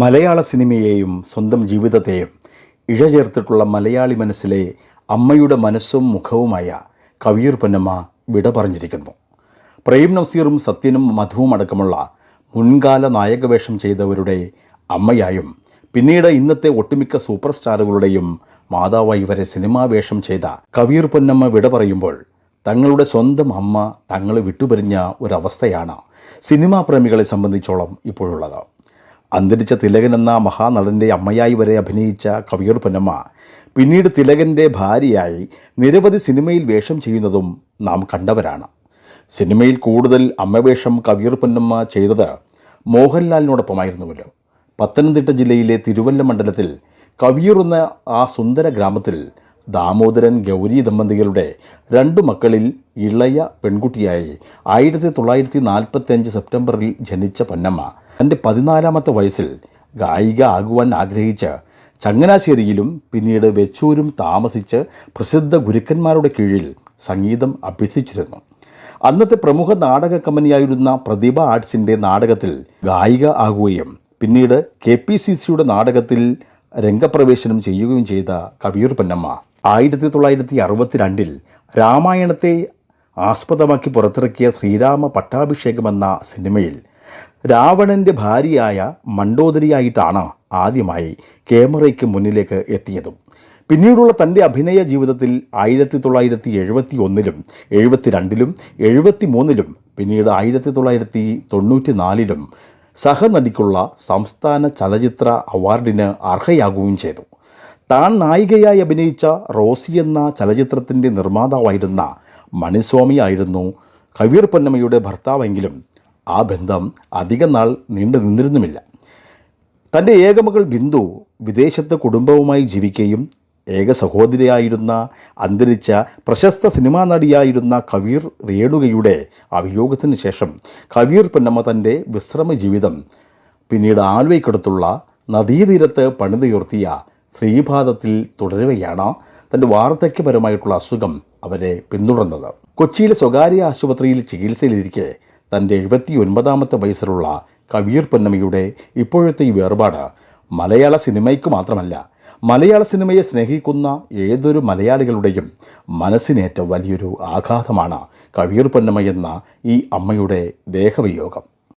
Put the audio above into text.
മലയാള സിനിമയെയും സ്വന്തം ജീവിതത്തെയും ഇഴചേർത്തിട്ടുള്ള മലയാളി മനസ്സിലെ അമ്മയുടെ മനസ്സും മുഖവുമായ കവിയൂർ പൊന്നമ്മ വിട പറഞ്ഞിരിക്കുന്നു. പ്രേം നസീറും സത്യനും മധുവും അടക്കമുള്ള മുൻകാല നായകവേഷം ചെയ്തവരുടെ അമ്മയായും പിന്നീട് ഇന്നത്തെ ഒട്ടുമിക്ക സൂപ്പർ സ്റ്റാറുകളുടെയും മാതാവായി വരെ സിനിമാ വേഷം ചെയ്ത കവിയൂർ പൊന്നമ്മ വിട പറയുമ്പോൾ തങ്ങളുടെ സ്വന്തം അമ്മ തങ്ങളെ വിട്ടുപിരിഞ്ഞ ഒരവസ്ഥയാണ് സിനിമാ പ്രേമികളെ സംബന്ധിച്ചോളം ഇപ്പോഴുള്ളത്. അന്തരിച്ച തിലകൻ എന്ന മഹാനടന്റെ അമ്മയായി വരെ അഭിനയിച്ച കവിയൂർ പൊന്നമ്മ പിന്നീട് തിലകന്റെ ഭാര്യയായി നിരവധി സിനിമയിൽ വേഷം ചെയ്യുന്നതും നാം കണ്ടവരാണ്. സിനിമയിൽ കൂടുതൽ അമ്മവേഷം കവിയൂർ പൊന്നമ്മ ചെയ്തത് മോഹൻലാലിനോടൊപ്പമായിരുന്നുവല്ലോ. പത്തനംതിട്ട ജില്ലയിലെ തിരുവല്ല മണ്ഡലത്തിൽ കവിയൂർ എന്ന ആ സുന്ദര ഗ്രാമത്തിൽ ദാമോദരൻ ഗൗരി ദമ്പതികളുടെ രണ്ടു മക്കളിൽ ഇളയ പെൺകുട്ടിയായി ആയിരത്തി തൊള്ളായിരത്തി നാൽപ്പത്തി സെപ്റ്റംബറിൽ ജനിച്ച പൊന്നമ്മ. തന്റെ പതിനാലാമത്തെ വയസ്സിൽ ഗായിക ആകുവാൻ ആഗ്രഹിച്ച ചങ്ങനാശ്ശേരിയിലും പിന്നീട് വെച്ചൂരും താമസിച്ച് പ്രസിദ്ധ ഗുരുക്കന്മാരുടെ കീഴിൽ സംഗീതം അഭ്യസിച്ചിരുന്നു. അന്നത്തെ പ്രമുഖ നാടക കമ്പനിയായിരുന്ന പ്രതിഭ ആർട്സിന്റെ നാടകത്തിൽ ഗായിക ആകുകയും പിന്നീട് കെ പി സി സിയുടെ നാടകത്തിൽ രംഗപ്രവേശനം ചെയ്യുകയും ചെയ്ത കവിയൂർ പൊന്നമ്മ. ആയിരത്തി തൊള്ളായിരത്തി അറുപത്തിരണ്ടിൽ രാമായണത്തെ ആസ്പദമാക്കി പുറത്തിറക്കിയ ശ്രീരാമ പട്ടാഭിഷേകം എന്ന സിനിമയിൽ രാവണന്റെ ഭാര്യയായ മണ്ടോദരിയായിട്ടാണ് ആദ്യമായി ക്യാമറയ്ക്ക് മുന്നിലേക്ക് എത്തിയതും. പിന്നീടുള്ള തന്റെ അഭിനയ ജീവിതത്തിൽ ആയിരത്തി തൊള്ളായിരത്തി എഴുപത്തി ഒന്നിലും എഴുപത്തിരണ്ടിലും എഴുപത്തി മൂന്നിലും പിന്നീട് ആയിരത്തി തൊള്ളായിരത്തി തൊണ്ണൂറ്റി നാലിലും സഹനടിക്കുള്ള സംസ്ഥാന ചലച്ചിത്ര അവാർഡിന് അർഹയാകുകയും ചെയ്തു. താൻ നായികയായി അഭിനയിച്ച റോസി എന്ന ചലച്ചിത്രത്തിന്റെ നിർമ്മാതാവായിരുന്ന മണിസ്വാമി ആയിരുന്നു കവീർ പൊന്നമ്മയുടെ ഭർത്താവെങ്കിലും ആ ബന്ധം അധികം നാൾ നീണ്ടു നിന്നിരുന്നുമില്ല. തന്റെ ഏകമകൾ ബിന്ദു വിദേശത്ത് കുടുംബവുമായി ജീവിക്കുകയും ഏക സഹോദരിയായിരുന്ന അന്തരിച്ച പ്രശസ്ത സിനിമാ നടിയായിരുന്ന കവീർ രേണുകയുടെ അഭിയോഗത്തിന് ശേഷം കവീർ പൊന്നമ്മ തന്റെ വിശ്രമ ജീവിതം പിന്നീട് ആലുവയ്ക്കടുത്തുള്ള നദീതീരത്ത് പണിതുയർത്തിയ ശ്രീപാദത്തിൽ തുടരുകയാണ് തന്റെ വാർദ്ധക്യപരമായിട്ടുള്ള അസുഖം അവരെ പിന്തുടർന്നത്. കൊച്ചിയിലെ സ്വകാര്യ ആശുപത്രിയിൽ ചികിത്സയിലിരിക്കെ തന്റെ എഴുപത്തി ഒൻപതാമത്തെ വയസ്സിലുള്ള കവീർ പൊന്നമ്മയുടെ ഇപ്പോഴത്തെ ഈ വേർപാട് മലയാള സിനിമയ്ക്ക് മാത്രമല്ല മലയാള സിനിമയെ സ്നേഹിക്കുന്ന ഏതൊരു മലയാളികളുടെയും മനസ്സിനേറ്റ വലിയൊരു ആഘാതമാണ് കവീർ പൊന്നമ്മ എന്ന ഈ അമ്മയുടെ ദേഹവിയോഗം.